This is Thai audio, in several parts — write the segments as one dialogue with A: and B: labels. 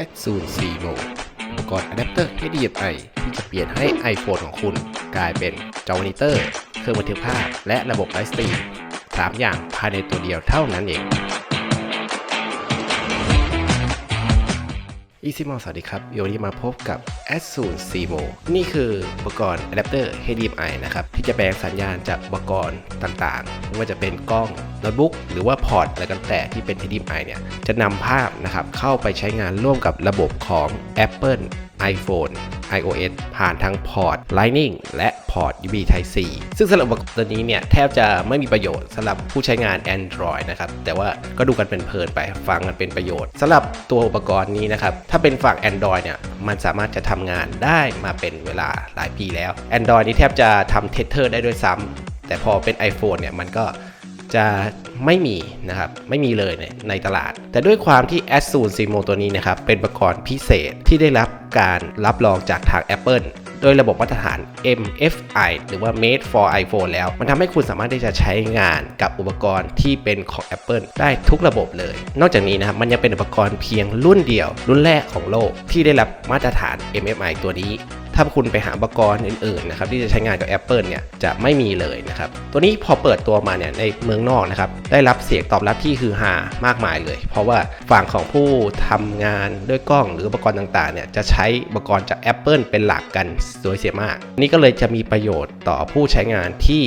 A: a d 0 4โมอุปกรณ์อะแดปเตอร์ HDMI ที่จะเปลี่ยนให้ iPhone ของคุณ กลายเป็นจอมอนิเตอร์ เครื่องบันทึกภาพ และระบบไลฟ์สตรีม3อย่างภายในตัวเดียวเท่านั้นเอง อีซิมอลสวัสดีครับวันนี้มาพบกับ a s u s c m o นี่คืออุปกรณ์อะแดปเตอร์ HDMI นะครับ ที่จะแปลงสัญญาณจากอุปกรณ์ต่างๆ ไม่ว่าจะเป็นกล้องโน้ตบุ๊กหรือว่าพอร์ตอะไรกันแต่ที่เป็น HDMI เนี่ย จะนำภาพนะครับเข้าไปใช้งานร่วมกับระบบของ Apple iPhone iOS ผ่านทางพอร์ต Lightning และพอร์ต USB Type C ซึ่งสำหรับอุปกรณ์ตัวนี้เนี่ย แทบจะไม่มีประโยชน์สำหรับผู้ใช้งาน Android นะครับ แต่ว่าก็ดูกันเป็นเพลินไปฟังกันเป็นประโยชน์สำหรับตัวอุปกรณ์นี้นะครับ ถ้าเป็นฝั่ง Android เนี่ย มันสามารถจะทำงานได้มาเป็นเวลาหลายปีแล้ว Android นี่แทบจะทำเทสเตอร์ได้ด้วยซ้ำแต่พอเป็น iPhone เนี่ยมันก็ จะไม่มีนะครับไม่มีเลยในในตลาด แต่ด้วยความที่ a d 0 Simo ตัวนี้นะครับเป็นอุปกรณ์พิเศษที่ได้รับการรับรองจากทาง Apple โดยระบบมาตรฐาน MFI หรือว่า Made for iPhone แล้ว มันทำให้คุณสามารถที่จะใช้งานกับอุปกรณ์ที่เป็นของ Apple ได้ทุกระบบเลย นอกจากนี้นะครับ มันยังเป็นอุปกรณ์เพียงรุ่นเดียว รุ่นแรกของโลกที่ได้รับมาตรฐาน MFI ตัวนี้ ถ้าคุณไปหาอุปกรณ์อื่นๆนะครับที่จะใช้งานกับ Apple เนี่ยจะไม่มีเลยนะครับตัวนี้พอเปิดตัวมาเนี่ยในเมืองนอกนะครับได้รับเสียงตอบรับที่คือฮามากมายเลย เพราะว่าฝั่งของผู้ทำงานด้วยกล้องหรืออุปกรณ์ต่างๆเนี่ยจะใช้อุปกรณ์จาก Apple เป็นหลักกันโดยเสียมาก นี่ก็เลยจะมีประโยชน์ต่อผู้ใช้งานที่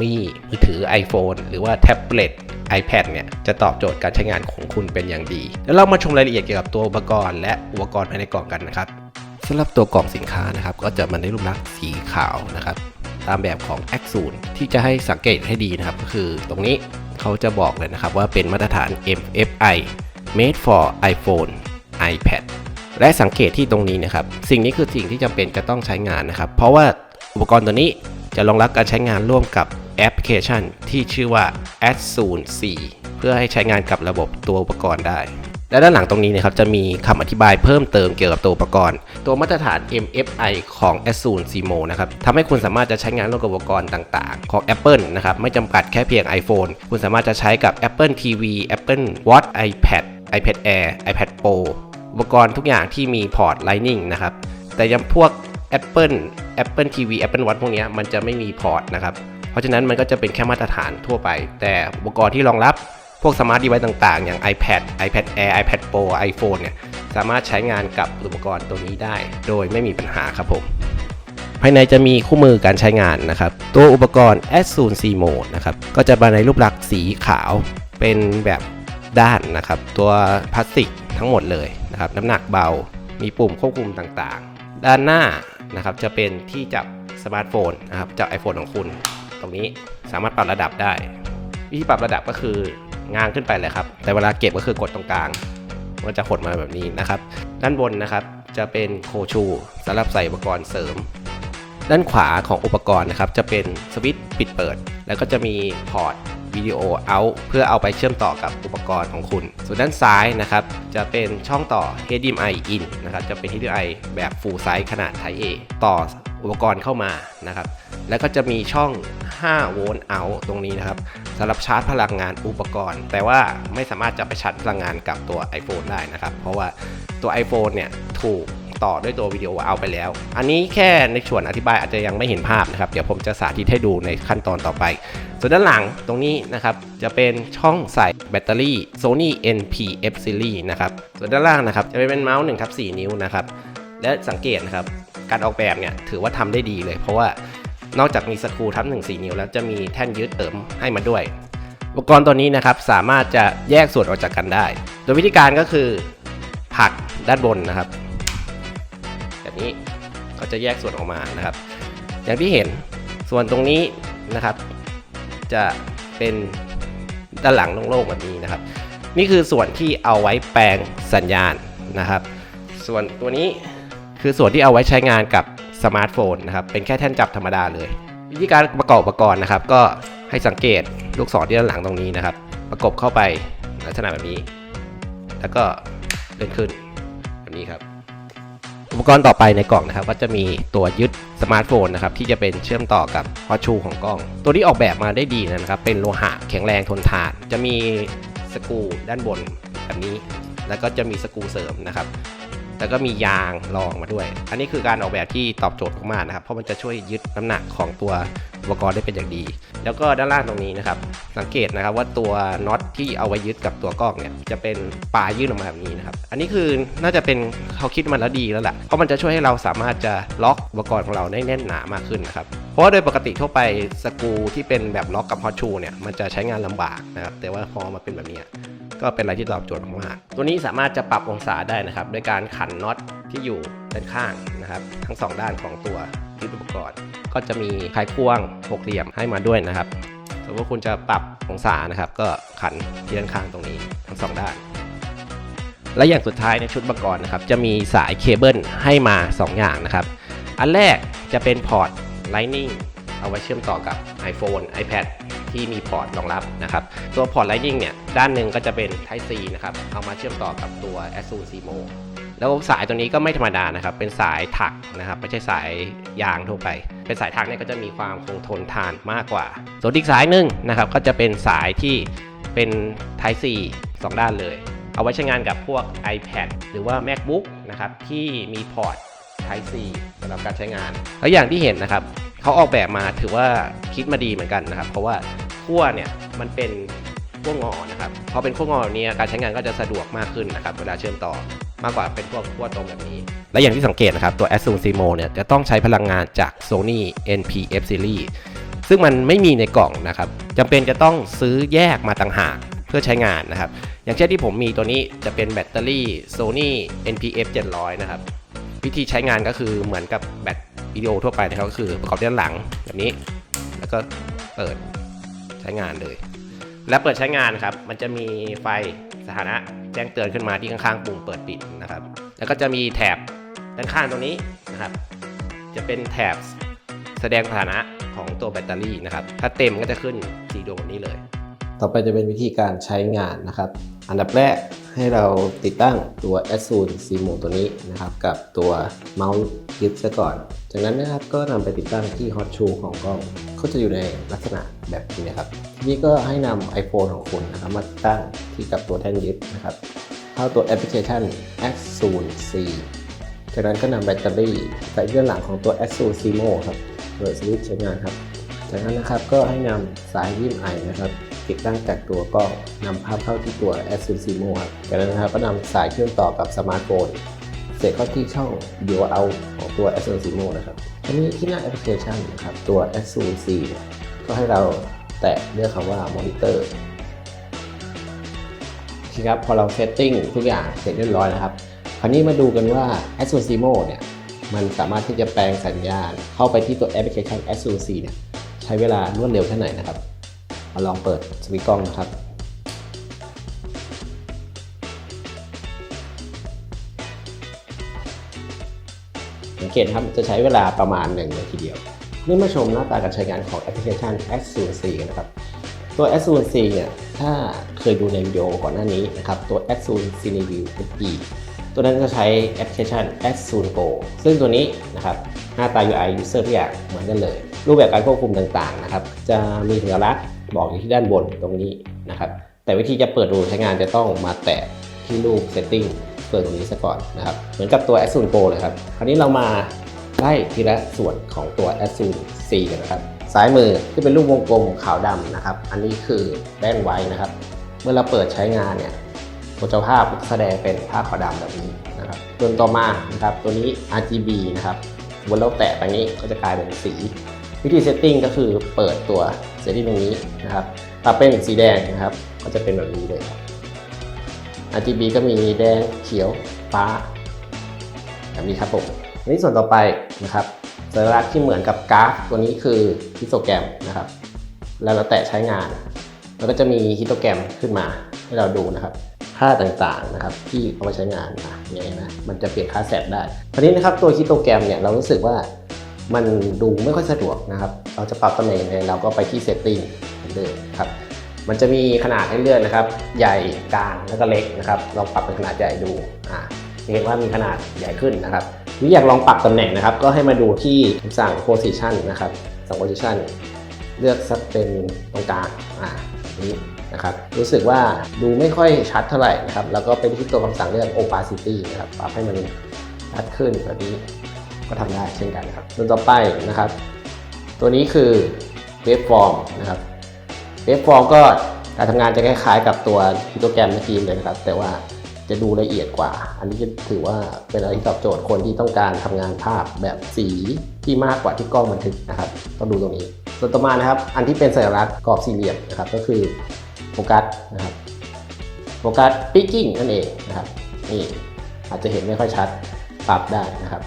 A: มีมือถือ iPhone หรือว่าแท็บเล็ต iPad เนี่ยจะตอบโจทย์การใช้งานของคุณเป็นอย่างดี แล้วเรามาชมรายละเอียดเกี่ยวกับตัวอุปกรณ์และอุปกรณ์ภายในกล่องกันนะครับ สำหรับตัวกล่องสินค้านะครับ ก็จะมาในรูปลักษณ์สีขาวนะครับ ตามแบบของ a x 0ที่จะให้สังเกตให้ดีนะครับ ก็คือตรงนี้เขาจะบอกเลยนะครับ ว่าเป็นมาตรฐาน MFI made for iPhone iPad และสังเกตที่ตรงนี้นะครับ สิ่งนี้คือสิ่งที่จำเป็นจะต้องใช้งานนะครับ เพราะว่าอุปกรณ์ตัวนี้จะรองรับการใช้งานร่วมกับแอปพลิเคชันที่ชื่อว่า a d 0 4เพื่อให้ใช้งานกับระบบตัวอุปกรณ์ได้ และด้านหลังตรงนี้นะครับจะมีคำอธิบายเพิ่มเติมเกี่ยวกับตัวอุปกรณ์ ตัวมาตรฐาน MFI ของ a s u n Simo นะครับทำให้คุณสามารถจะใช้งานร่วมกับอุปกรณ์ต่างๆ ของ Apple นะครับไม่จำกัดแค่เพียง iPhone คุณสามารถจะใช้กับ Apple TV Apple Watch iPad iPad Air iPad Pro อุปกรณ์ทุกอย่างที่มีพอร์ต Lightning นะครับแต่ยังพวก Apple Apple TV Apple Watch พวกนี้มันจะไม่มีพอร์ตนะครับเพราะฉะนั้นมันก็จะเป็นแค่มาตรฐานทั่วไป แต่อุปกรณ์ที่รองรับ วกสมาร์ทดีไวซ์ต่างๆ อย่าง iPad iPad Air iPad Pro iPhone เนี่ยสามารถใช้งานกับอุปกรณ์ตัวนี้ได้ โดยไม่มีปัญหาครับผมภายในจะมีคู่มือการใช้งานนะครับ ตัวอุปกรณ์ a d 0 C Mode นะครับ ก็จะมาในรูปลักษณ์สีขาวเป็นแบบด้านนะครับ ตัวพลาสติกทั้งหมดเลยนะครับ น้ำหนักเบา มีปุ่มควบคุมต่างๆ ด้านหน้านะครับจะเป็นที่จับสมาร์ทโฟนนะครับจับ iPhone ของคุณ ตรงนี้สามารถปรับระดับได้ วิธีปรับระดับก็คือ งางขึ้นไปเลยครับ แต่เวลาเก็บก็คือกดตรงกลางมันจะหดมาแบบนี้นะครับ ด้านบนนะครับจะเป็นโคชูสำหรับใส่อุปกรณ์เสริม ด้านขวาของอุปกรณ์นะครับจะเป็นสวิตช์ปิดเปิด แล้วก็จะมีพอร์ต วิดีโอเอาเพื่อเอาไปเชื่อมต่อกับอุปกรณ์ของคุณ ส่วนด้านซ้ายนะครับจะเป็นช่องต่อ HDMI in นะครับจะเป็น HDMI แบบ full size ขนาด Type A ต่ออุปกรณ์เข้ามานะครับแล้วก็จะมีช่อง 5 โวลต์เอาตรงนี้นะครับสำหรับชาร์จพลังงานอุปกรณ์ แต่ว่าไม่สามารถจะไปชาร์จพลังงานกับตัว iPhone ได้นะครับ เพราะว่าตัว iPhone เนี่ยถูก ต่อด้วยตัววิดีโอเอาไปแล้ว อันนี้แค่ในส่วนอธิบายอาจจะยังไม่เห็นภาพนะครับ เดี๋ยวผมจะสาธิตให้ดูในขั้นตอนต่อไป ส่วนด้านหลังตรงนี้นะครับ จะเป็นช่องใส่แบตเตอรี่ Sony NP-F Series นะครับ ส่วนด้านล่างนะครับ จะเป็นเมาส์1ทับ4นิ้วนะครับ และสังเกตนะครับ การออกแบบเนี่ยถือว่าทำได้ดีเลย เพราะว่านอกจากมีสกรูทับ1 4 นิ้ว แล้วจะมีแท่นยึดเติมให้มาด้วย อุปกรณ์ตัวนี้นะครับสามารถจะแยกส่วนออกจากกันได้ โดยวิธีการก็คือผลักด้านบนนะครับ ก็จะแยกส่วนออกมานะครับ อย่างที่เห็นส่วนตรงนี้นะครับ จะเป็นด้านหลังโล่งๆแบบนี้นะครับ นี่คือส่วนที่เอาไว้แปลงสัญญาณนะครับ ส่วนตัวนี้คือส่วนที่เอาไว้ใช้งานกับสมาร์ทโฟนนะครับ เป็นแค่แท่นจับธรรมดาเลย วิธีการประกอบอุปกรณ์นะครับ ก็ให้สังเกตลูกศรที่ด้านหลังตรงนี้นะครับ ประกบเข้าไปลักษณะแบบนี้ แล้วก็เลื่อนขึ้นแบบนี้ครับ อุปกรณ์ต่อไปในกล่องนะครับก็จะมีตัวยึดสมาร์ทโฟนนะครับที่จะเป็นเชื่อมต่อกับฮอชูของกล้อง ตัวนี้ออกแบบมาได้ดีนะครับ เป็นโลหะแข็งแรงทนทาน จะมีสกรูด้านบนแบบนี้ แล้วก็จะมีสกรูเสริมนะครับ แล้วก็มียางรองมาด้วย อันนี้คือการออกแบบที่ตอบโจทย์มากๆนะครับ เพราะมันจะช่วยยึดน้ำหนักของตัวอุปกรณ์ได้เป็นอย่างดี แล้วก็ด้านล่างตรงนี้นะครับ สังเกตนะครับว่าตัวน็อตที่เอาไว้ยึดกับตัวกล้องเนี่ยจะเป็นปลายยื่นออกมาแบบนี้นะครับ อันนี้คือน่าจะเป็นเขาคิดมันแล้วดีแล้วแหละ เพราะมันจะช่วยให้เราสามารถจะล็อกอุปกรณ์ของเราได้แน่นหนามากขึ้นนะครับ เพราะว่าโดยปกติทั่วไปสกูที่เป็นแบบล็อกกับฮอตชูเนี่ยมันจะใช้งานลำบากนะครับ แต่ว่าพอมาเป็นแบบนี้ ก็เป็นอะไรที่ตอบโจทย์มากๆตัวนี้สามารถจะปรับองศาได้นะครับโดยการขันน็อตที่อยู่ด้านข้างนะครับ ทั้งสองด้านของตัวยึดอุปกรณ์ ก็จะมีไขควงหกเหลี่ยมให้มาด้วยนะครับสมมติว่าคุณจะปรับองศานะครับ ก็ขันที่ด้านข้างตรงนี้ทั้งสองด้าน และอย่างสุดท้ายในชุดอุปกรณ์นะครับ จะมีสายเคเบิลให้มา 2 อย่างนะครับ อันแรกจะเป็นพอร์ต Lightning เอาไว้เชื่อมต่อกับ iPhone iPad ที่มีพอร์ตรองรับนะครับ ตัวพอร์ต Lightning เนี่ย ด้านหนึ่งก็จะเป็น Type C นะครับ เอามาเชื่อมต่อกับตัว ASUS CMO แล้วสายตัวนี้ก็ไม่ธรรมดานะครับ เป็นสายถักนะครับ ไม่ใช่สายยางทั่วไป เป็นสายถักเนี่ยก็จะมีความคงทนทานมากกว่า ส่วนอีกสายหนึ่งนะครับ ก็จะเป็นสายที่เป็น Type C สองด้านเลย เอาไว้ใช้งานกับพวก iPad หรือว่า MacBook นะครับ ที่มีพอร์ต Type C สำหรับการใช้งาน แล้วอย่างที่เห็นนะครับ เขาออกแบบมาถือว่าคิดมาดีเหมือนกันนะครับ เพราะว่าขั้วเนี่ยมันเป็นขั้วงอนะครับพอเป็นขั้วงอแบบนี้การใช้งานก็จะสะดวกมากขึ้นนะครับเวลาเชื่อมต่อมากกว่าเป็นพวกขั้วตรงแบบนี้ และอย่างที่สังเกตนะครับตัว ASUS CMO เนี่ยจะต้องใช้พลังงานจาก Sony NPF Series ซึ่งมันไม่มีในกล่องนะครับจำเป็นจะต้องซื้อแยกมาต่างหากเพื่อใช้งานนะครับ อย่างเช่นที่ผมมีตัวนี้จะเป็นแบตเตอรี่ Sony NPF 700 นะครับ วิธีใช้งานก็คือเหมือนกับแบต วิดีโอทั่วไปนะครับก็คือประกอบด้านหลังแบบนี้ แล้วก็เปิดใช้งานเลย และเปิดใช้งานครับ มันจะมีไฟสถานะแจ้งเตือนขึ้นมาที่ข้างๆปุ่มเปิดปิดนะครับ แล้วก็จะมีแถบด้านข้างตรงนี้นะครับ จะเป็นแถบแสดงสถานะของตัวแบตเตอรี่นะครับ ถ้าเต็มก็จะขึ้นสีดวงนี้เลย ต่อไปจะเป็นวิธีการใช้งานนะครับ อันดับแรกให้เราติดตั้งตัว ASUS CMO ตัวนี้นะครับ กับตัวเมาส์ยึดซะก่อน จากนั้นนะครับก็นำไปติดตั้งที่ Hot Shoe ของกล้องก็จะอยู่ในลักษณะแบบนี้นะครับทีนี้ก็ให้นำ iPhone ของคุณนะครับมาตั้งที่กับตัวแท่นยึดนะครับเข้าตัวแอปพลิเคชัน ASUS C จากนั้นก็นำแบตเตอรี่ใส่ด้านหลังของตัว ASUS CMO ครับเปิดสวิตช์ใช้งานครับ จากนั้นนะครับก็ให้นำสายยิ้มไอนะครับ ติดตั้งจากตัวกล้องนำภาพเข้าที่ตัว a s u s i m o ครับจากนั้นนะครับก็นำสายเชื่อมต่อกับสมาร์ทโฟนเสร็จเข้าที่ช่อง Dual ของตัว a s u s i m o นะครับทีนี้ที่หน้าแอปพลิเคชันนะครับตัว a s u s เนี่ยก็ให้เราแตะเลือกคำว่า Monitor โอเคครับพอเราเซตติ้งทุกอย่างเสร็จเรียบร้อยนะครับ คราวนี้มาดูกันว่า a s u s i m o เนี่ยมันสามารถที่จะแปลงสัญญาณเข้าไปที่ตัวแอปพลิเคชัน a s u s เนี่ยใช้เวลารวดเร็วแค่ไหนนะครับ มาลองเปิดสวิตช์กล้องนะครับ สังเกตครับจะใช้เวลาประมาณ1นาทีเดียวนี่มาชมหน้าตาการใช้งานของแอปพลิเคชัน s u s กันนะครับตัว s u s เนี่ยถ้าเคยดูในวิดีโอก่อนหน้านี้นะครับตัว s u s CineView FE ตัวนั้นจะใช้แอปพลิเคชัน s u s Go ซึ่งตัวนี้นะครับหน้าตา UI User ทุกอย่างเหมือนกันเลย รูปแบบการควบคุมต่างๆนะครับจะมีสัญลักษณ์ บอกอยู่ที่ด้านบนตรงนี้นะครับ แต่วิธีจะเปิดดูใช้งานจะต้องมาแตะที่รูป Setting เปิดตรงนี้ซะก่อนนะครับ เหมือนกับตัว a s u s Go เลยครับ คราวนี้เรามาไล่ทีละส่วนของตัว a s u s C กันนะครับ ซ้ายมือที่เป็นรูปวงกลมขาวดำนะครับ อันนี้คือแป้นไว้นะครับ เมื่อเราเปิดใช้งานเนี่ยตัวจ้าภาพแสดงเป็นภาพขาวดำแบบนี้นะครับส่วนต่อมานะครับ ตัวนี้ RGB นะครับบนเราแตะไปนี้ก็จะกลายเป็นสี วิธีเซตติ้งก็คือเปิดตัว เซตติ้งตรงนี้นะครับปรับเป็นสีแดงนะครับ ก็จะเป็นแบบนี้เลย RGB ก็มีแดงเขียวฟ้าแบบนี้ครับผมอันนี้ส่วนต่อไปนะครับสัญลักษณ์ที่เหมือนกับกราฟตัวนี้คือฮิสโตแกรมนะครับ แล้วเราแตะใช้งานแล้วก็จะมีฮิสโตแกรมขึ้นมาให้เราดูนะครับ ค่าต่างๆนะครับที่เอาไปใช้งานนะเนี่ยนะมันจะเปลี่ยนค่าแสบได้ทีนี้นะครับตัวฮิสโตแกรมเนี่ยเรารู้สึกว่า มันดูไม่ค่อยสะดวกนะครับ เราจะปรับตำแหน่งยังไงเราก็ไปที่ setting เหมือนเดิมครับ มันจะมีขนาดให้เลือกนะครับ ใหญ่กลางแล้วก็เล็กนะครับ ลองปรับเป็นขนาดใหญ่ดูอ่าเห็นว่ามีขนาดใหญ่ขึ้นนะครับหรืออยากลองปรับตำแหน่งนะครับ ก็ให้มาดูที่คำสั่ง position นะครับสั่ง position เลือกสักเป็นตรงกลางอ่านี้
B: นะครับ รู้สึกว่าดูไม่ค่อยชัดเท่าไหร่นะครับ แล้วก็เป็นที่ตัวคำสั่งเรื่อง opacity นะครับ ปรับให้มันชัดขึ้นแบบนี้ ก็ทำได้เช่นกันครับส่วต่อไปนะครับ ตัวนี้คือ waveform นะครับ waveform ก็การทำงานจะคล้ายๆ กับตัวฮิโตแกรมเมื่อกี้เลยนะครับ แต่ว่าจะดูละเอียดกว่า อันนี้จะถือว่าเป็นอะไรที่ตอบโจทย์คนที่ต้องการทำงานภาพแบบสีที่มากกว่าที่กล้องบันทึกนะครับ ต้องดูตรงนี้ส่วนต่อมานะครับ อันที่เป็นสัญลักษณ์กรอบสี่เหลี่ยมนะครับ ก็คือโฟกัสนะครับ โฟกัสปิกกิ้งนั่นเองนะครับ นี่อาจจะเห็นไม่ค่อยชัด ปรับได้นะครับ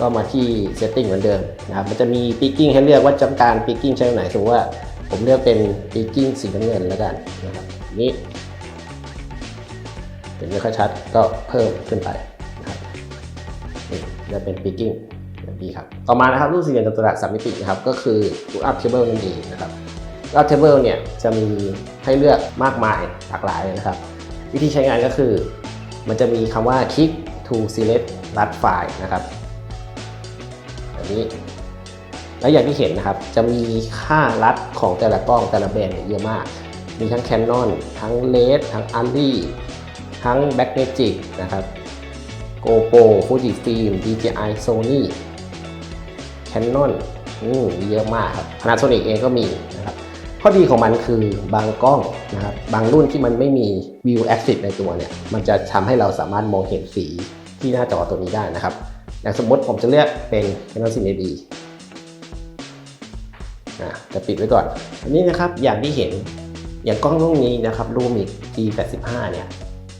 B: ก็มาที่ setting เหมือนเดิมนะครับ มันจะมี picking ให้เลือกว่าจำการ picking ใช้ไหนสมมติว่าผมเลือกเป็น picking สีน้ำเงินแล้วกันนะครับนี้เห็นไม่ค่อยชัดก็เพิ่มขึ้นไปนะครับนี่จะเป็น picking แบบนี้ครับ ต่อมานะครับรูปสี่เหลี่ยมจัตุรัสสามมิตินะครับ ก็คือ lookup table นั่นเองนะครับ lookup table เนี่ยจะมีให้เลือกมากมายหลากหลายเลยนะครับ วิธีใช้งานก็คือ มันจะมีคำว่า click to select lat file นะครับ นี้ แล้วอย่างที่เห็นนะครับ จะมีค่ารัดของแต่ละกล้องแต่ละแบรนด์เยอะมาก มีทั้ง Canon ทั้ง LED ทั้ง ARRI ทั้ง Blackmagic นะครับ GoPro Fujifilm DJI Sony Canon อืมเยอะมากครับ Panasonic เองก็มีนะครับข้อดีของมันคือบางกล้องนะครับบางรุ่นที่มันไม่มี View Active ในตัวเนี่ย มันจะทำให้เราสามารถมองเห็นสีที่หน้าจอตัวนี้ได้นะครับ อย่างสมมติผมจะเลือกเป็น Canon 10ดีอะจะปิดไว้ก่อน อันนี้นะครับอย่างที่เห็นอย่างกล้องรุ่นนี้นะครับ Lumix G85 เนี่ย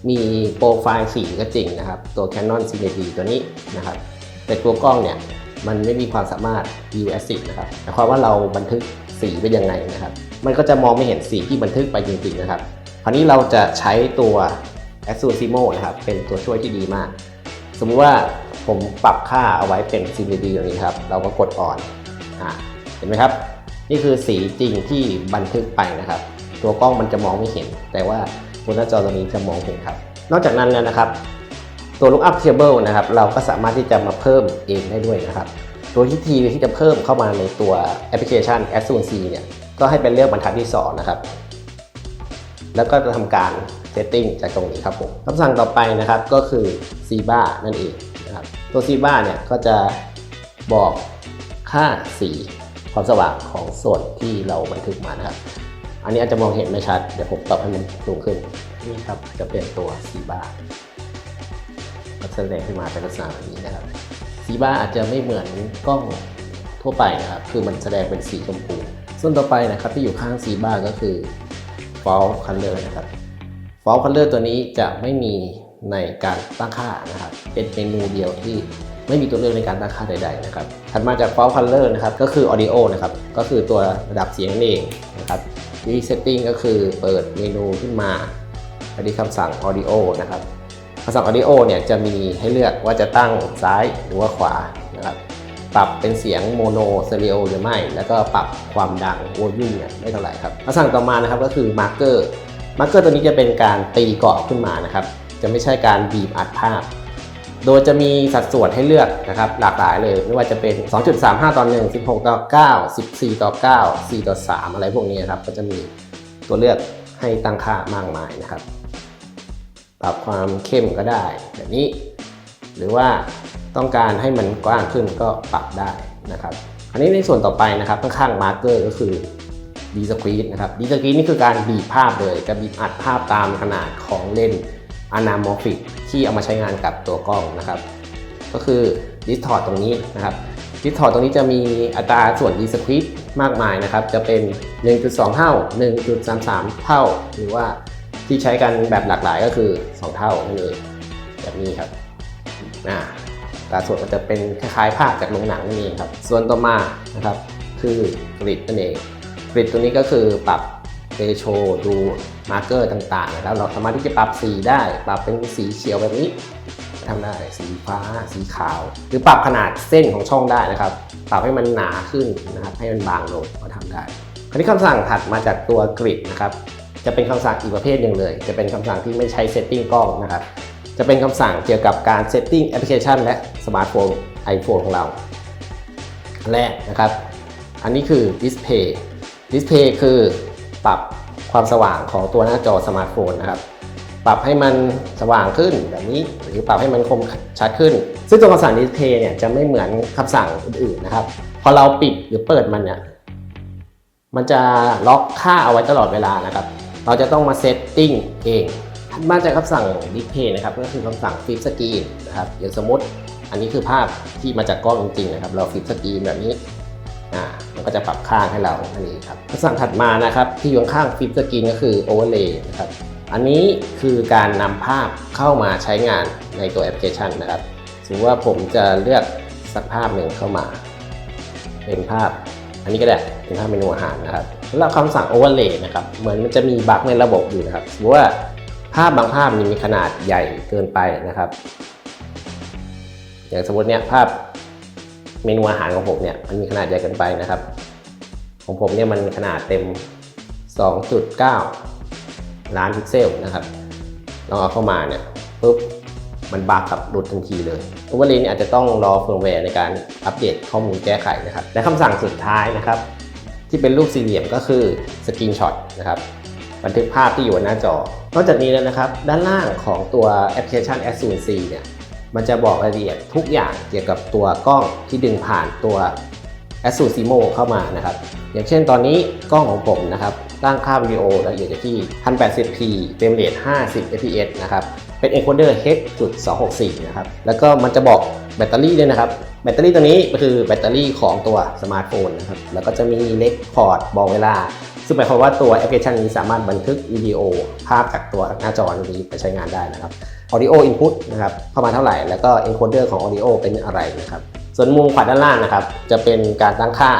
B: มีโปรไฟล์สีก็จริงนะครับตัว Canon 10ดีตัวนี้นะครับแต่ตัวกล้องเนี่ยมันไม่มีความสามารถ View Active นะครับหมายความว่าเราบันทึกสีเป็นยังไงนะครับ มันก็จะมองไม่เห็นสีที่บันทึกไปจริงๆนะครับ คราวนี้เราจะใช้ตัว a s u s i m o นะครับ เป็นตัวช่วยที่ดีมาก สมมุติว่า ผมปรับค่าเอาไว้เป็น CVD อย่างนี้ครับ เราก็กด on อ่าเห็นไหมครับ นี่คือสีจริงที่บันทึกไปนะครับ ตัวกล้องมันจะมองไม่เห็น แต่ว่าบนหน้าจอตัวนี้จะมองเห็นครับ นอกจากนั้นแล้วนะครับ ตัว lookup table นะครับ เราก็สามารถที่จะมาเพิ่มเองได้ด้วยนะครับ ตัวที่ทีที่จะเพิ่มเข้ามาในตัวแอปพลิเคชัน a s u n C เนี่ยก็ให้เป็นเลือกบรรทัดที่2นะครับแล้วก็จะทำการ setting จากตรงนี้ครับผมคำสั่งต่อไปนะครับก็คือ c b a นั่นเอง นะครับ ตัว c b a เนี่ยก็จะบอกค่าสีความสว่างของส่วนที่เราบันทึกมานะครับ อันนี้อาจจะมองเห็นไม่ชัด เดี๋ยวผมปรับให้มันสูงขึ้น นี่ครับจะเป็นตัว c b a ก็แสดงขึ้นมาเป็นลักษณะแบบนี้นะครับสีบ้าอาจจะไม่เหมือนกล้องทั่วไปนะครับ คือมันแสดงเป็นสีชมพู ส่วนต่อไปนะครับที่อยู่ข้างสีบ้าก็คือ Fall Color นะครับ Fall Color ตัวนี้จะไม่มี ในการตั้งค่านะครับ เป็นเมนูเดียวที่ไม่มีตัวเลือกในการตั้งค่าใดๆนะครับ ถัดมาจาก Fall Color นะครับ ก็คือ Audio นะครับ ก็คือตัวระดับเสียงนั่นเองนะครับวิธี Setting ก็คือเปิดเมนูขึ้นมาไปที่คำสั่ง Audio นะครับคำสั่ง Audio เนี่ยจะมีให้เลือกว่าจะตั้งซ้ายหรือว่าขวานะครับ ปรับเป็นเสียงโมโนสเตอริโอหรือไม่ แล้วก็ปรับความดังโวลลุ่มเนี่ยไม่เท่าไหร่ครับคำสั่งต่อมานะครับก็คือมาร์เกอร์มาร์เกอร์ตัวนี้จะเป็นการตีเกาะขึ้นมานะครับ จะไม่ใช่การบีบอัดภาพ โดยจะมีสัดส่วนให้เลือกนะครับหลากหลายเลย ไม่ว่าจะเป็น 2.35 ต่อ 1 16 ต่อ 9 14 ต่อ 9 4 ต่อ 3 อะไรพวกนี้ครับ ก็จะมีตัวเลือกให้ตั้งค่ามากมายนะครับ ปรับความเข้มก็ได้แบบนี้ หรือว่าต้องการให้มันกว้างขึ้นก็ปรับได้นะครับ อันนี้ในส่วนต่อไปนะครับข้างๆมาร์กเกอร์ก็คือดีสครี e นะครับดีสครี e นี่คือการบีบภาพเลยจะบีบอัดภาพตามขนาดของเลนส์ อนา m o r p h i c ที่เอามาใช้งานกับตัวกล้องนะครับ ก็คือดิสทอร์ตรงนี้นะครับดิสทอร์ตรงนี้จะมีอัตราส่วนดีสครี e มากมายนะครับ จะเป็น 1.2 เท่า 1.33 เท่า หรือว่าที่ใช้กันแบบหลากหลายก็คือ 2 เท่านั่นเองแบบนี้ครับอ่าตราส่วนมันจะเป็นคล้ายๆภาพจากโรงหนังนั่นเองครับ ส่วนต่อมานะครับคือกริดนั่นเองกริดตัวนี้ก็คือปรับ เรโชดูมาร์เกอร์ต่างๆนะครับเราสามารถที่จะปรับสีได้ ปรับเป็นสีเขียวแบบนี้ทำได้สีฟ้าสีขาว หรือปรับขนาดเส้นของช่องได้นะครับ ปรับให้มันหนาขึ้นนะครับให้มันบางลงก็ทำได้ คราวนี้คำสั่งถัดมาจากตัวกริดนะครับจะเป็นคำสั่งอีกประเภทหนึ่งเลย จะเป็นคำสั่งที่ไม่ใช้เซตติ้งกล้องนะครับจะเป็นคำสั่งเกี่ยวกับการเซตติ้งแอปพลิเคชันและสมาร์ทโฟน iPhone ของเราแรกนะครับ อันนี้คือ Display Display คือ ปรับความสว่างของตัวหน้าจอสมาร์ทโฟนนะครับ ปรับให้มันสว่างขึ้นแบบนี้ หรือปรับให้มันคมชัดขึ้น ซึ่งตัวคำสั่งดิสเพย์เนี่ยจะไม่เหมือนคำสั่งอื่นๆนะครับ พอเราปิดหรือเปิดมันเนี่ยมันจะล็อกค่าเอาไว้ตลอดเวลานะครับ เราจะต้องมาเซตติ้งเองมาจากคำสั่ง display นะครับก็คือคำสั่ง flip screen นะครับอย่างสมมติอันนี้คือภาพที่มาจากกล้องจริงๆนะครับ เรา flip screen แบบนี้ อ่ามันก็จะปรับค่าให้เราอันนี้ครับคำสั่งถัดมานะครับที่อยู่ข้าง flip screen ก็คือ overlay นะครับอันนี้คือการนำภาพเข้ามาใช้งานในตัวแอปพลิเคชันนะครับสมมติว่าผมจะเลือกสักภาพหนึ่งเข้ามา เป็นภาพ อันนี้ก็ได้เป็นภาพเมนูอาหารนะครับแล้วคำสั่ง overlay นะครับเหมือนมันจะมีบั๊กในระบบอยู่นะครับสมมติว่าภาพบางภาพมีขนาดใหญ่เกินไปนะครับ อย่างสมมติเนี่ยภาพ เมนูอาหารของผมเนี่ยมันมีขนาดใหญ่เกินไปนะครับ ของผมเนี่ยมันขนาดเต็ม 2.9 ล้านพิกเซลนะครับลองเอาเข้ามาเนี่ยปุ๊บมันบักกับหลุดทันทีเลยอุบัติเหตุเนี่ยอาจจะต้องรอเฟิร์มแวร์ในการอัปเดตข้อมูลแก้ไขนะครับ และคำสั่งสุดท้ายนะครับ ที่เป็นรูปสี่เหลี่ยมก็คือสกรีนช็อตนะครับบันทึกภาพที่อยู่บนหน้าจอ นอกจากนี้แล้วนะครับ ด้านล่างของตัวแอปพลิเคชัน a s u n C เนี่ย มันจะบอกรายละเอียดทุกอย่างเกี่ยวกับตัวกล้องที่ดึงผ่านตัว a s u s i m o เข้ามานะครับ อย่างเช่นตอนนี้กล้องของผมนะครับตั้งค่าวิดีโอละเอียดอยู่ที่ 1080p เฟรมเรท50 fps นะครับ เป็น encoder H.264 นะครับ แล้วก็มันจะบอกแบตเตอรี่ด้วยนะครับ แบตเตอรี่ตัวนี้ก็คือแบตเตอรี่ของตัวสมาร์ทโฟนนะครับ แล้วก็จะมีเลคคอร์ดบอกเวลา ซึ่งหมายความว่าตัวแอปพลิเคชันนี้สามารถบันทึกวิดีโอภาพจากตัวหน้าจอนี้ไปใช้งานได้นะครับ audio input นะครับเข้ามาเท่าไหร่ แล้วก็ encoder ของ audio เป็นอะไรนะครับส่วนมุมขวาด้านล่างนะครับ จะเป็นการตั้งค่า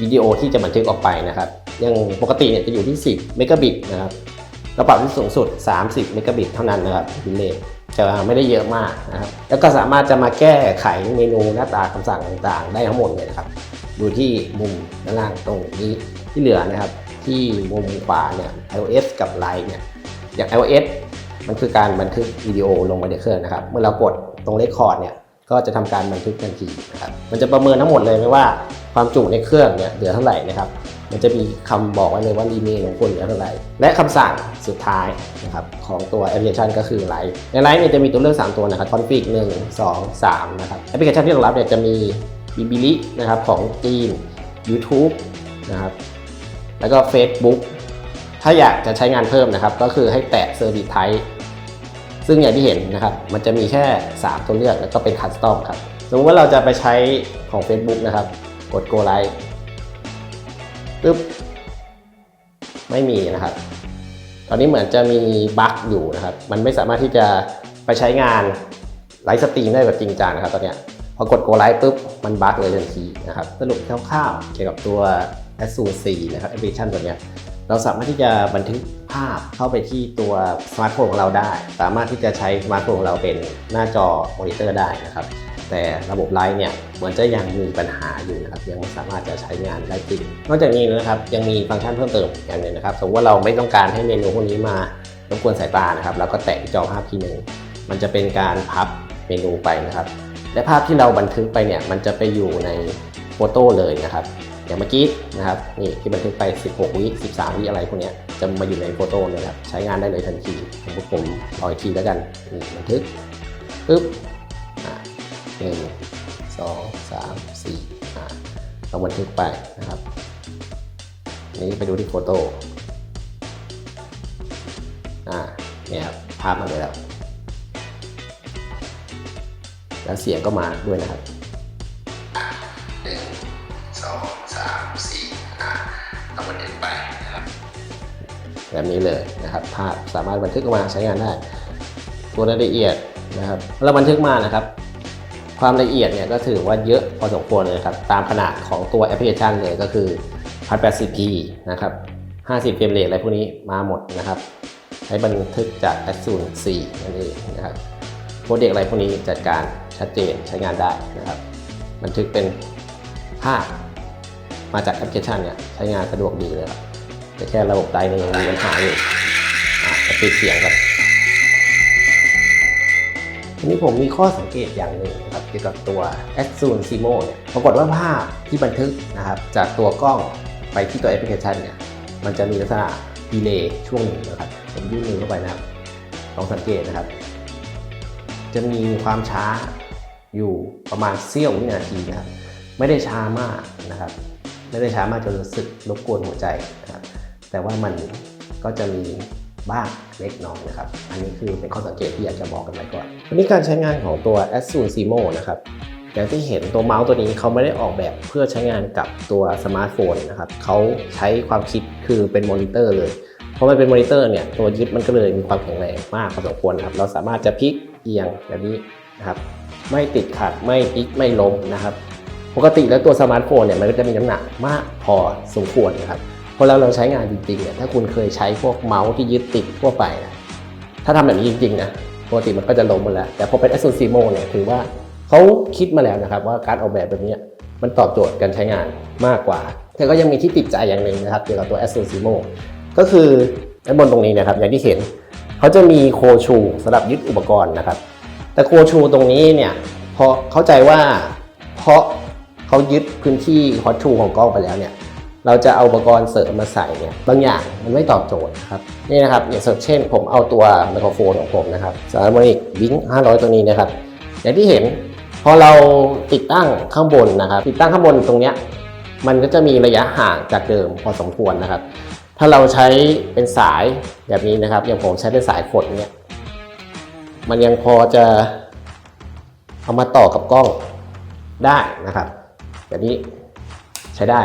B: วิดีโอที่จะบันทึกออกไปนะครับอย่างปกติเนี่ยจะอยู่ที่ 10 เมกะบิตนะครับเราปรับที่สูงสุด 30 เมกะบิตเท่านั้นนะครับบิตเรทจะไม่ได้เยอะมากนะครับ แล้วก็สามารถจะมาแก้ไขเมนูหน้าตาคำสั่งต่างๆ ได้ทั้งหมดเลยนะครับ ดูที่มุมด้านล่างตรงนี้ที่เหลือนะครับ ที่มุมขวาเนี่ย iOS กับ Line เนี่ยอย่าง iOS มันคือการบันทึกวิดีโอลงมาในเครื่องนะครับ เมื่อเรากดตรงเลคคอร์ดเนี่ยก็จะทำการบันทึกทันทีนะครับ มันจะประเมินทั้งหมดเลยไม่ว่าความจุในเครื่องเนี่ยเหลือเท่าไหร่นะครับ มันจะมีคำบอกไว้เลยว่ารีเมนของคุณเหลือเท่าไหร่ และคำสั่งสุดท้ายนะครับของตัวแอปพลิเคชันก็คือไลฟ์ในไลฟ์เนี่ยจะมีตัวเลือก 3 ตัวนะครับ config 1 2 3นะครับ แอปพลิเคชันที่รองรับเนี่ยจะมี b b l i นะครับของจีน YouTube นะครับ แล้วก็ Facebook ถ้าอยากจะใช้งานเพิ่มนะครับ ก็คือให้แตะ Service Type ซึ่งอย่างที่เห็นนะครับมันจะมีแค่ 3 ตัวเลือกแล้วก็เป็นคัสตอมครับสมมติว่าเราจะไปใช้ของ Facebook นะครับ กด Go Live ปึ๊บไม่มีนะครับ ตอนนี้เหมือนจะมีบั๊กอยู่นะครับ มันไม่สามารถที่จะไปใช้งานไลฟ์สตรีมได้แบบจริงจังนะครับตอนเนี้ยพอกด Go Live ปุ๊บมันบั๊กเลยทันทีนะครับสรุปคร่าวๆเกี่ยวกับตัว a s u 4นะครับแอปพลิเคชันตัวเนี้ยเราสามารถที่จะบันทึก ภาพเข้าไปที่ตัวสมาร์ทโฟนของเราได้ สามารถที่จะใช้สมาร์ทโฟนของเราเป็นหน้าจอมอนิเตอร์ได้นะครับแต่ระบบไลฟ์เนี่ยเหมือนจะยังมีปัญหาอยู่นะครับยังไม่สามารถจะใช้งานได้จริงนอกจากนี้นะครับยังมีฟังก์ชันเพิ่มเติมอย่างหนึงนะครับ สมมติว่าเราไม่ต้องการให้เมนูพวกนี้มารบกวนสายตานะครับเราก็แตะจอภาพทีหนึ่งมันจะเป็นการพับเมนูไปนะครับ และภาพที่เราบันทึกไปเนี่ยมันจะไปอยู่ในโฟโต้เลยนะครับอย่างเมื่อกี้นะครับนี่ที่บันทึกไป 16 วิ 13 วิอะไรพวกเนี้ย จะมาอยู่ในโฟโต้เลยครับใช้งานได้เลยทันทีสมผมรออีกทีแล้วกันบันทึกปึ๊บอะหนึ่งสองสามสี่อะเราบันทึกไปนะครับ นี่ไปดูที่โฟโต้อ่าเนี่ยครับภาพมาเลยแล้ว แล้วเสียงก็มาด้วยนะครับ แบบนี้เลยนะครับภาพสามารถบันทึกออกมาใช้งานได้ ตัวรายละเอียดนะครับเราบันทึกมานะครับ ความละเอียดเนี่ยก็ถือว่าเยอะพอสมควรเลยครับตามขนาดของตัวแอปพลิเคชันเลยก็คือ 1080p นะครับ 50เฟรมเรทอะไรพวกนี้มาหมดนะครับใช้บันทึกจาก a s u r 4นั่นเองนะครับโปรเจกต์อะไรพวกนี้จัดการชัดเจนใช้งานได้นะครับ บันทึกเป็นภาพมาจากแอปพลิเคชันเนี่ยใช้งานสะดวกดีเลยครับ แต่แค่ระบบไดเนี่ยยังมีปัญหาอยู่จะปิดเสียงครับทีนี้ผมมีข้อสังเกตอย่างหนึ่งนะครับเกี่ยวกับตัว a s u n Simo เนี่ยปรากฏว่าภาพที่บันทึกนะครับจากตัวกล้องไปที่ตัวแอปพลิเคชันเนี่ยมันจะมีลักษณะดีเลย์ช่วงหนึ่งนะครับผมยื่นมือเข้าไปนะครับลองสังเกตนะครับ จะมีความช้าอยู่ประมาณเสี้ยววินาทีนะครับไม่ได้ช้ามากนะครับ ไม่ได้ช้ามากจนรู้สึกรบกวนหัวใจนะครับ แต่ว่ามันก็จะมีบ้างเล็กน้อยนะครับ อันนี้คือเป็นข้อสังเกตที่อยากจะบอกกันไว้ก่อนวันนี้การใช้งานของตัว a s u s i m o นะครับอย่างที่เห็นตัวเมาส์ตัวนี้เขาไม่ได้ออกแบบเพื่อใช้งานกับตัวสมาร์ทโฟนนะครับเขาใช้ความคิดคือเป็นมอนิเตอร์เลยเพราะมันเป็นมอนิเตอร์เนี่ยตัวยึดมันก็เลยมีความแข็งแรงมากพอสมควรครับเราสามารถจะพลิกเอียงแบบนี้นะครับไม่ติดขัดไม่พลิกไม่ล้มนะครับ ปกติแล้วตัวสมาร์ทโฟนเนี่ยมันก็จะมีน้ำหนักมากพอสมควรนะครับ พอเราเราใช้งานจริงๆเนี่ยถ้าคุณเคยใช้พวกเมาส์ที่ยึดติดทั่วไปนะถ้าทำแบบนี้จริงๆนะปกติมันก็จะล้มหมดแล้ว แต่พอเป็น a s u s i m o เนี่ยถือว่าเขาคิดมาแล้วนะครับว่าการออกแบบแบบนี้มันตอบโจทย์การใช้งานมากกว่า แต่ก็ยังมีที่ติดใจอย่างหนึ่งนะครับเกี่ยวกับตัว a s u s i m o ก็คือด้านบนตรงนี้นะครับอย่างที่เห็นเขาจะมีโคชูสำหรับยึดอุปกรณ์นะครับ แต่โคชูตรงนี้เนี่ยพอเข้าใจว่าเพราะเขายึดพื้นที่ฮอตชูของกล้องไปแล้วเนี่ย เราจะเอาอุปกรณ์เสริมมาใส่เนี่ยบางอย่างมันไม่ตอบโจทย์นะครับนี่นะครับอย่างเช่นผมเอาตัวไมโครโฟนของผมนะครับสารโมนิกบิง500 ตัวนี้นะครับ อย่างที่เห็นพอเราติดตั้งข้างบนนะครับ ติดตั้งข้างบนตรงเนี้ยมันก็จะมีระยะห่างจากเดิมพอสมควรนะครับ ถ้าเราใช้เป็นสายแบบนี้นะครับ อย่างผมใช้เป็นสายขดเนี่ยมันยังพอจะเอามาต่อกับกล้องได้นะครับแบบนี้ใช้ได้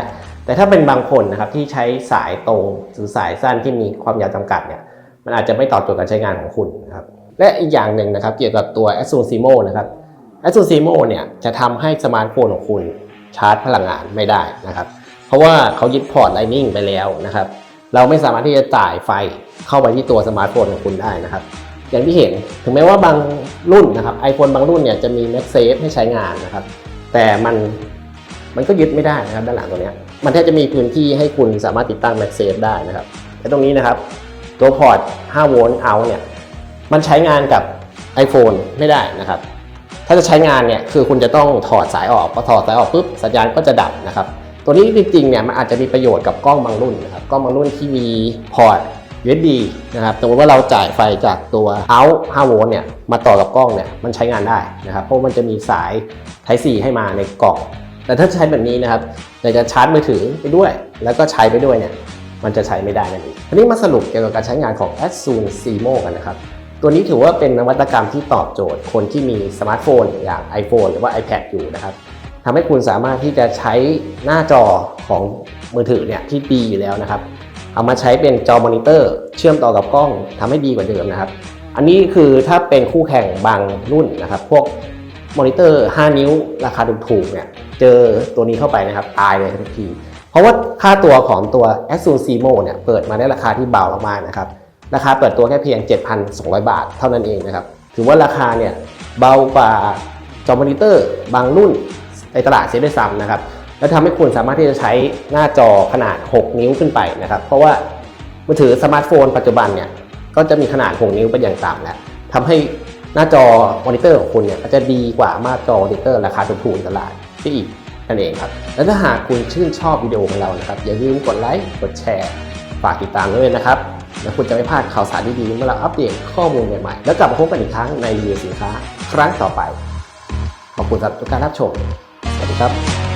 B: แต่ถ้าเป็นบางคนนะครับที่ใช้สายตรงหรือสายสั้นที่มีความยาวจำกัดเนี่ยมันอาจจะไม่ตอบโจทย์การใช้งานของคุณนะครับและอีกอย่างหนึ่งนะครับเกี่ยวกับตัว a s u s i m o นะครับ a s u s i m o เนี่ยจะทำให้สมาร์ทโฟนของคุณชาร์จพลังงานไม่ได้นะครับ เพราะว่าเขายึดพอร์ต Lightning ไปแล้วนะครับ เราไม่สามารถที่จะจ่ายไฟเข้าไปที่ตัวสมาร์ทโฟนของคุณได้นะครับ อย่างที่เห็นถึงแม้ว่าบางรุ่นนะครับ iPhone บางรุ่นเนี่ยจะมี MagSafe ให้ใช้งานนะครับ แต่มันมันก็ยึดไม่ได้นะครับด้านหลังตัวเนี้ย มันแทบจะมีพื้นที่ให้คุณสามารถติดตั้ง MagSafe ได้นะครับและตรงนี้นะครับ ตัวพอร์ต 5 โวลต์ out เนี่ยมันใช้งานกับ iPhone ไม่ได้นะครับ ถ้าจะใช้งานเนี่ยคือคุณจะต้องถอดสายออกพอถอดสายออกปุ๊บสัญญาณก็จะดับนะครับ ตัวนี้จริงๆเนี่ยมันอาจจะมีประโยชน์กับกล้องบางรุ่นนะครับกล้องบางรุ่นที่มีพอร์ต USB นะครับสมมติว่าเราจ่ายไฟจากตัว out 5โวลต์เนี่ยมาต่อกับกล้องเนี่ยมันใช้งานได้นะครับเพราะมันจะมีสาย Type C ให้มาในกล่อง แต่ถ้าใช้แบบนี้นะครับอยากจะชาร์จมือถือไปด้วย แล้วก็ใช้ไปด้วยเนี่ยมันจะใช้ไม่ได้นั่นเองทีนี้มาสรุปเกี่ยวกับการใช้งานของ a s u n Simo กันนะครับ ตัวนี้ถือว่าเป็นนวัตกรรมที่ตอบโจทย์คนที่มีสมาร์ทโฟน อย่าง iPhone หรือว่า iPad อยู่นะครับทำให้คุณสามารถที่จะใช้หน้าจอของมือถือเนี่ยที่ดีอยู่แล้วนะครับ เอามาใช้เป็นจอมอนิเตอร์ เชื่อมต่อกับกล้องทำให้ดีกว่าเดิมนะครับ อันนี้คือถ้าเป็นคู่แข่งบางรุ่นนะครับ พวก มอนิเตอร์ 5 นิ้ว ราคาถูกๆเนี่ยเจอตัวนี้เข้าไปนะครับ ตายเลยทันที เพราะว่าค่าตัวของตัว a s u s i m o เนี่ยเปิดมาได้ราคาที่เบามากๆนะครับราคาเปิดตัวแค่เพียง 7,200 บาทเท่านั้นเองนะครับถือว่าราคาเนี่ยเบากว่าจอมอนิเตอร์บางรุ่นในตลาดเสียด้วยซ้ำนะครับและทำให้คุณสามารถที่จะใช้หน้าจอขนาด 6 นิ้วขึ้นไปนะครับ เพราะว่ามือถือสมาร์ทโฟนปัจจุบันเนี่ยก็จะมีขนาด 6 นิ้วเป็นอย่างต่ำแล้วทำให้ หน้าจอมอนิเตอร์ของคุณเนี่ยจะดีกว่ามาจอมอนิเตอร์ราคาถูกๆในตลาดที่อีกนั่นเองครับ และถ้าหากคุณชื่นชอบวิดีโอของเรานะครับ อย่าลืมกดไลค์กดแชร์ฝากติดตามด้วยนะครับแล้วคุณจะไม่พลาดข่าวสารดีๆเมื่อเราอัปเดตข้อมูลใหม่ๆ แล้วกลับมาพบกันอีกครั้งในรีวิวสินค้า ครั้งต่อไป ขอบคุณสำหรับการรับชม สวัสดีครับ